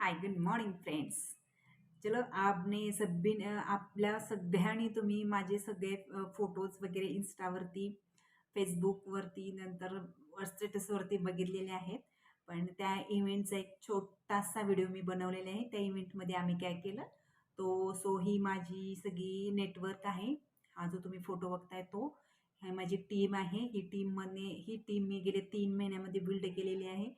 Hi good morning friends चलो आपने सभी आपल्या सगळ्यांनी तुम्ही माझे सगळे फोटोज वगैरे इन्स्टावरती फेसबुकवरती नंतर स्टेटसवरती बघितलेले आहेत. पण त्या इव्हेंटचा एक छोटासा व्हिडिओ मी बनवलेला आहे. त्या इव्हेंटमध्ये आम्ही काय केलं? तो सो ही माझी सगळी नेटवर्क आहे. हा जो तुम्ही फोटो बघताय तो ही माझी टीम आहे. ही टीममध्ये ही टीम मी गेले तीन महिन्यामध्ये बिल्ड केलेली आहे.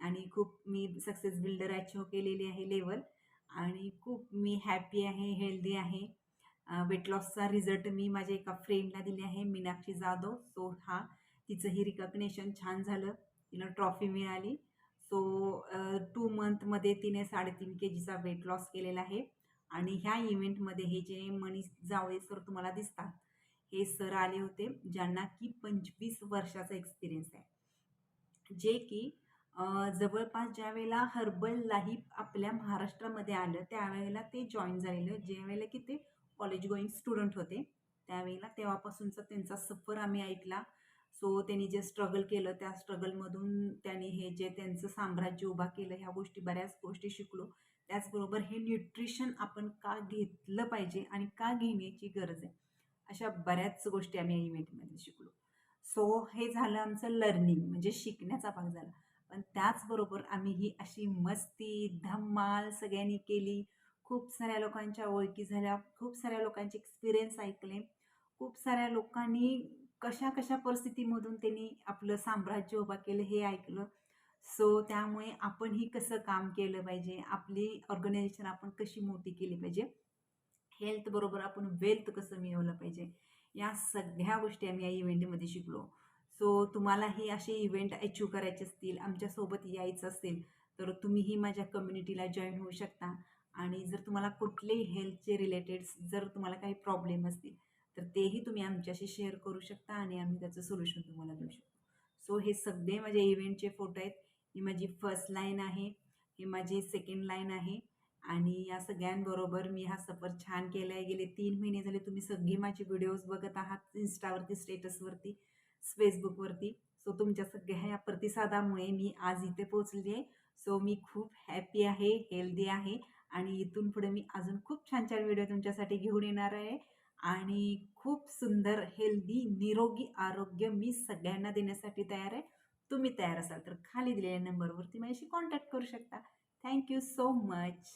आणि खूप मी सक्सेस बिल्डर अचीव केलेली आहे लेवल आणि खूप मी हॅपी आहे हेल्दी आहे. वेट लॉसचा रिझल्ट मी माझ्या एका फ्रेंडला दिले आहे मीनाक्षी जाधव. सो हा तिचंही रिकग्नेशन छान झालं. तिला ट्रॉफी मिळाली. सो टू मंथमध्ये तिने साडेतीन के जीचा वेट लॉस केलेला आहे. आणि ह्या इव्हेंटमध्ये हे जे मनीष जावळे सर तुम्हाला दिसतात हे सर आले होते ज्यांना की पंचवीस वर्षाचा एक्सपिरियन्स आहे. जे की जवळपास ज्या वेळेला हर्बल लाईफ आपल्या महाराष्ट्रामध्ये आलं त्यावेळेला ते जॉईन झालेलं ज्यावेळेला की ते कॉलेज गोईंग स्टुडंट होते त्यावेळेला तेव्हापासूनचा त्यांचा सफर आम्ही ऐकला. सो त्यांनी जे स्ट्रगल केलं त्या स्ट्रगलमधून त्यांनी हे जे त्यांचं साम्राज्य उभा केलं ह्या गोष्टी बऱ्याच गोष्टी शिकलो. त्याचबरोबर हे न्यूट्रिशन आपण का घेतलं पाहिजे आणि का घेण्याची गरज आहे अशा बऱ्याच गोष्टी आम्ही या इव्हेंटमध्ये शिकलो. सो हे झालं आमचं लर्निंग म्हणजे शिकण्याचा भाग झाला. पण त्याचबरोबर आम्ही ही अशी मस्ती धम्माल सगळ्यांनी केली. खूप साऱ्या लोकांच्या ओळखी झाल्या. खूप साऱ्या लोकांचे एक्सपिरियन्स ऐकले. खूप साऱ्या लोकांनी कशा कशा परिस्थितीमधून त्यांनी आपलं साम्राज्य उभा केलं हे ऐकलं. सो त्यामुळे आपणही कसं काम केलं पाहिजे? आपली ऑर्गनायझेशन आपण कशी मोठी केली पाहिजे? हेल्थबरोबर आपण वेल्थ कसं मिळवलं पाहिजे? या सगळ्या गोष्टी आम्ही या इव्हेंटमध्ये शिकलो. सो तुम्हालाही असे इव्हेंट अचीव करायचे असतील आमच्यासोबत यायचं असेल तर तुम्हीही माझ्या कम्युनिटीला जॉईन होऊ शकता. आणि जर तुम्हाला कुठलेही हेल्थचे रिलेटेड जर तुम्हाला काही प्रॉब्लेम असतील तर तेही तुम्ही आमच्याशी शेअर करू शकता आणि आम्ही त्याचं सोल्युशन तुम्हाला देऊ शकतो. सो हे सगळे माझे इव्हेंटचे फोटो आहेत. ही माझी फर्स्ट लाईन आहे. ही माझी सेकंड लाईन आहे. आणि या सगळ्यांबरोबर मी हा सफर छान केला आहे गेले तीन महिने झाले तुम्ही सगळी माझी व्हिडिओज बघत आहात. इन्स्टावरती स्टेटसवरती फेसबुकवरती. सो तुमच्या सगळ्या या प्रतिसादामुळे मी आज इथे पोचली आहे. सो मी खूप हॅपी आहे हेल्दी आहे आणि इथून पुढे मी अजून खूप छान छान व्हिडिओ तुमच्यासाठी घेऊन येणार आहे. आणि खूप सुंदर हेल्दी निरोगी आरोग्य मी सगळ्यांना देण्यासाठी तयार आहे. तुम्ही तयार असाल तर खाली दिलेल्या नंबरवरती माझ्याशी कॉन्टॅक्ट करू शकता. Thank you so much